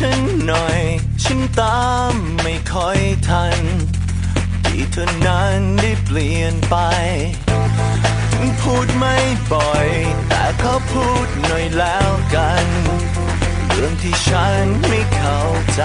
ฉันหน่อย ฉันตามไม่ค่อยทัน ที่เธอนั้นได้เปลี่ยนไป ถึงพูดไม่บ่อย แต่ก็พูดหน่อยแล้วกัน เรื่องที่ฉันไม่เข้าใจ